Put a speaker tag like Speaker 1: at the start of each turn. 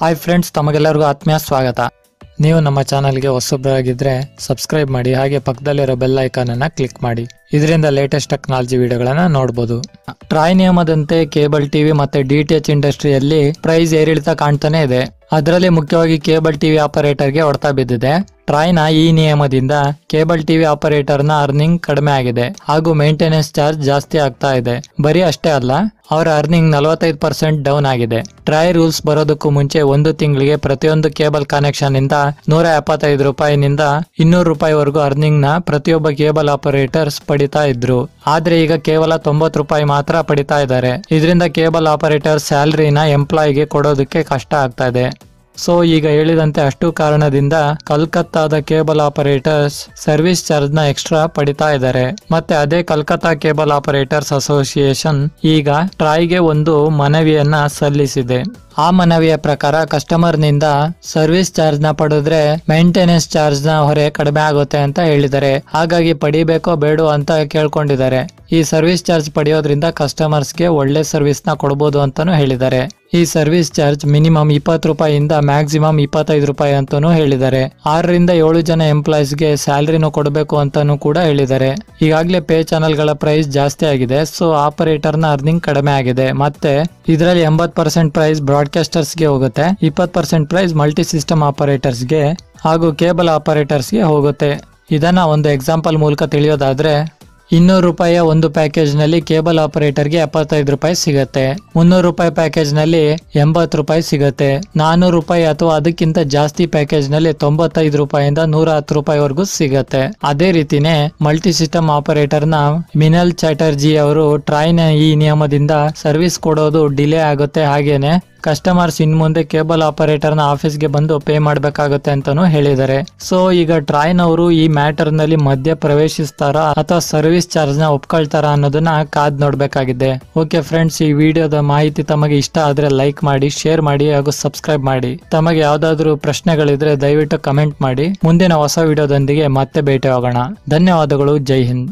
Speaker 1: Hi friends ತಮಗೆಲ್ಲರಿಗೂ ಆತ್ಮೀಯ ಸ್ವಾಗತ. ನೀವು ನಮ್ಮ ಚಾನಲ್ಗೆ ಹೊಸಬ್ರಾಗಿದ್ರೆ ಸಬ್ಸ್ಕ್ರೈಬ್ ಮಾಡಿ, ಹಾಗೆ ಪಕ್ಕದಲ್ಲಿರೋ ಬೆಲ್ ಐಕಾನ್ ಅನ್ನ ಕ್ಲಿಕ್ ಮಾಡಿ. ಇದರಿಂದ ಲೇಟೆಸ್ಟ್ ಟೆಕ್ನಾಲಜಿ ವಿಡಿಯೋಗಳನ್ನ ನೋಡಬಹುದು ಟ್ರಾಯ್ ನಿಯಮದಂತೆ ಕೇಬಲ್ ಟಿವಿ ಮತ್ತೆ ಡಿ ಟಿ ಎಚ್ ಇಂಡಸ್ಟ್ರಿಯಲ್ಲಿ ಪ್ರೈಸ್ ಏರಿಳಿತ ಕಾಣ್ತಾನೆ ಇದೆ. ಅದರಲ್ಲಿ ಮುಖ್ಯವಾಗಿ ಕೇಬಲ್ ಟಿವಿ ಆಪರೇಟರ್ಗೆ ಹೊಡೆತ ಬಿದ್ದಿದೆ. ಟ್ರಾಯ್ನ ಈ ನಿಯಮದಿಂದ ಕೇಬಲ್ ಟಿವಿ ಆಪರೇಟರ್ನ ಅರ್ನಿಂಗ್ ಕಡಿಮೆ ಆಗಿದೆ ಹಾಗೂ ಮೇಂಟೆನೆನ್ಸ್ ಚಾರ್ಜ್ ಜಾಸ್ತಿ ಆಗ್ತಾ ಇದೆ. ಬರೀ ಅಷ್ಟೇ ಅಲ್ಲ, ಅವರ ಅರ್ನಿಂಗ್ ನಲವತ್ತೈದು ಪರ್ಸೆಂಟ್ ಡೌನ್ ಆಗಿದೆ. ಟ್ರೈ ರೂಲ್ಸ್ ಬರೋದಕ್ಕೂ ಮುಂಚೆ ಒಂದು ತಿಂಗಳಿಗೆ ಪ್ರತಿಯೊಂದು ಕೇಬಲ್ ಕನೆಕ್ಷನ್ ಇಂದ ನೂರ ಎಪ್ಪತ್ತೈದು ರೂಪಾಯಿನಿಂದ ಇನ್ನೂರು ರೂಪಾಯಿವರೆಗೂ ಅರ್ನಿಂಗ್ನ ಪ್ರತಿಯೊಬ್ಬ ಕೇಬಲ್ ಆಪರೇಟರ್ಸ್ ಪಡಿತಾ ಇದ್ರು. ಆದ್ರೆ ಈಗ ಕೇವಲ ತೊಂಬತ್ತು ರೂಪಾಯಿ ಮಾತ್ರ ಪಡಿತಾ ಇದ್ದಾರೆ. ಇದರಿಂದ ಕೇಬಲ್ ಆಪರೇಟರ್ ಸ್ಯಾಲರಿನ ಎಂಪ್ಲಾಯಿಗೆ ಕೊಡೋದಕ್ಕೆ ಕಷ್ಟ ಆಗ್ತಾ ಇದೆ. ಸೊ, ಈಗ ಹೇಳಿದಂತೆ ಅಷ್ಟು ಕಾರಣದಿಂದ ಕಲ್ಕತ್ತಾದ ಕೇಬಲ್ ಆಪರೇಟರ್ಸ್ ಸರ್ವಿಸ್ ಚಾರ್ಜ್ನ ಎಕ್ಸ್ಟ್ರಾ ಪಡಿತಾ ಇದ್ದಾರೆ. ಮತ್ತೆ ಅದೇ ಕಲ್ಕತ್ತಾ ಕೇಬಲ್ ಆಪರೇಟರ್ಸ್ ಅಸೋಸಿಯೇಷನ್ ಈಗ ಟ್ರಾಯ್ಗೆ ಒಂದು ಮನವಿಯನ್ನ ಸಲ್ಲಿಸಿದೆ. ಆ ಮನವಿಯ ಪ್ರಕಾರ ಕಸ್ಟಮರ್ನಿಂದ ಸರ್ವಿಸ್ ಚಾರ್ಜ್ನ ಪಡೆದ್ರೆ ಮೇಂಟೆನೆನ್ಸ್ ಚಾರ್ಜ್ನ ಹೊರೆ ಕಡಿಮೆ ಆಗುತ್ತೆ ಅಂತ ಹೇಳಿದ್ದಾರೆ. ಹಾಗಾಗಿ ಪಡಿಬೇಕೋ ಬೇಡೋ ಅಂತ ಕೇಳ್ಕೊಂಡಿದ್ದಾರೆ. ಈ ಸರ್ವಿಸ್ ಚಾರ್ಜ್ ಪಡೆಯೋದ್ರಿಂದ ಕಸ್ಟಮರ್ಸ್ಗೆ ಒಳ್ಳೆ ಸರ್ವಿಸ್ನ ಕೊಡ್ಬೋದು ಅಂತಾನೂ ಹೇಳಿದ್ದಾರೆ. ಈ ಸರ್ವಿಸ್ ಚಾರ್ಜ್ ಮಿನಿಮಮ್ ಇಪ್ಪತ್ತು ರೂಪಾಯಿಂದ ಮ್ಯಾಕ್ಸಿಮಮ್ ಇಪ್ಪತ್ತೈದು ರೂಪಾಯಿ ಅಂತಾನು ಹೇಳಿದ್ದಾರೆ. ಆರರಿಂದ ಏಳು ಜನ ಎಂಪ್ಲಾಯ್ಸ್ಗೆ ಸ್ಯಾಲರಿನೂ ಕೊಡಬೇಕು ಅಂತಾನೂ ಕೂಡ ಹೇಳಿದ್ದಾರೆ. ಈಗಾಗಲೇ ಪೇ ಚಾನೆಲ್ಗಳ ಪ್ರೈಸ್ ಜಾಸ್ತಿ ಆಗಿದೆ. ಸೊ ಆಪರೇಟರ್ನ ಅರ್ನಿಂಗ್ ಕಡಿಮೆ ಆಗಿದೆ. ಮತ್ತೆ ಇದರಲ್ಲಿ ಎಂಬತ್ ಪರ್ಸೆಂಟ್ ಪ್ರೈಸ್ ಬ್ರಾಡ್ಕಾಸ್ಟರ್ಸ್ಗೆ ಹೋಗುತ್ತೆ. ಇಪ್ಪತ್ತು ಪರ್ಸೆಂಟ್ ಪ್ರೈಸ್ ಮಲ್ಟಿ ಸಿಸ್ಟಮ್ ಆಪರೇಟರ್ಸ್ಗೆ ಹಾಗೂ ಕೇಬಲ್ ಆಪರೇಟರ್ಸ್ಗೆ ಹೋಗುತ್ತೆ. ಇದನ್ನ ಒಂದು ಎಕ್ಸಾಂಪಲ್ ಮೂಲಕ ತಿಳಿಯೋದಾದ್ರೆ, ಇನ್ನೂರು ರೂಪಾಯಿಯ ಒಂದು ಪ್ಯಾಕೇಜ್ನಲ್ಲಿ ಕೇಬಲ್ ಆಪರೇಟರ್ಗೆ ಎಪ್ಪತ್ತೈದು ರೂಪಾಯಿ ಸಿಗತ್ತೆ. ಮುನ್ನೂರು ರೂಪಾಯಿ ಪ್ಯಾಕೇಜ್ನಲ್ಲಿ ಎಂಬತ್ತು ರೂಪಾಯಿ ಸಿಗುತ್ತೆ. ನಾನೂರು ರೂಪಾಯಿ ಅಥವಾ ಅದಕ್ಕಿಂತ ಜಾಸ್ತಿ ಪ್ಯಾಕೇಜ್ನಲ್ಲಿ ತೊಂಬತ್ತೈದು ರೂಪಾಯಿಂದ ನೂರ ಹತ್ತು ರೂಪಾಯಿವರೆಗೂ ಸಿಗತ್ತೆ. ಅದೇ ರೀತಿನೇ ಮಲ್ಟಿ ಸಿಸ್ಟಮ್ ಆಪರೇಟರ್ನ ಮಿನಲ್ ಚಾಟರ್ಜಿ ಅವರು ಟ್ರೈನ್ ಈ ನಿಯಮದಿಂದ ಸರ್ವಿಸ್ ಕೊಡೋದು ಡಿಲೇ ಆಗುತ್ತೆ. ಹಾಗೇನೆ ಕಸ್ಟಮರ್ಸ್ ಇನ್ ಮುಂದೆ ಕೇಬಲ್ ಆಪರೇಟರ್ನ ಆಫೀಸ್ಗೆ ಬಂದು ಪೇ ಮಾಡಬೇಕಾಗುತ್ತೆ ಅಂತಾನು ಹೇಳಿದ್ದಾರೆ. ಸೊ ಈಗ ಟ್ರಾಯ್ನ್ ಅವರು ಈ ಮ್ಯಾಟರ್ನಲ್ಲಿ ಮಧ್ಯ ಪ್ರವೇಶಿಸ್ತಾರಾ ಅಥವಾ ಸರ್ವಿಸ್ ಚಾರ್ಜ್ನ ಒಪ್ಕೊಳ್ತಾರ ಅನ್ನೋದನ್ನ ಕಾದ್ ನೋಡ್ಬೇಕಾಗಿದೆ. ಓಕೆ ಫ್ರೆಂಡ್ಸ್ ಈ ವಿಡಿಯೋದ ಮಾಹಿತಿ ತಮಗೆ ಇಷ್ಟ ಆದ್ರೆ ಲೈಕ್ ಮಾಡಿ ಶೇರ್ ಮಾಡಿ ಹಾಗೂ ಸಬ್ಸ್ಕ್ರೈಬ್ ಮಾಡಿ. ತಮಗೆ ಯಾವ್ದಾದ್ರು ಪ್ರಶ್ನೆಗಳಿದ್ರೆ ದಯವಿಟ್ಟು ಕಮೆಂಟ್ ಮಾಡಿ. ಮುಂದಿನ ಹೊಸ ವಿಡಿಯೋದೊಂದಿಗೆ ಮತ್ತೆ ಭೇಟಿ ಆಗೋಣ ಧನ್ಯವಾದಗಳು, ಜೈ ಹಿಂದ್.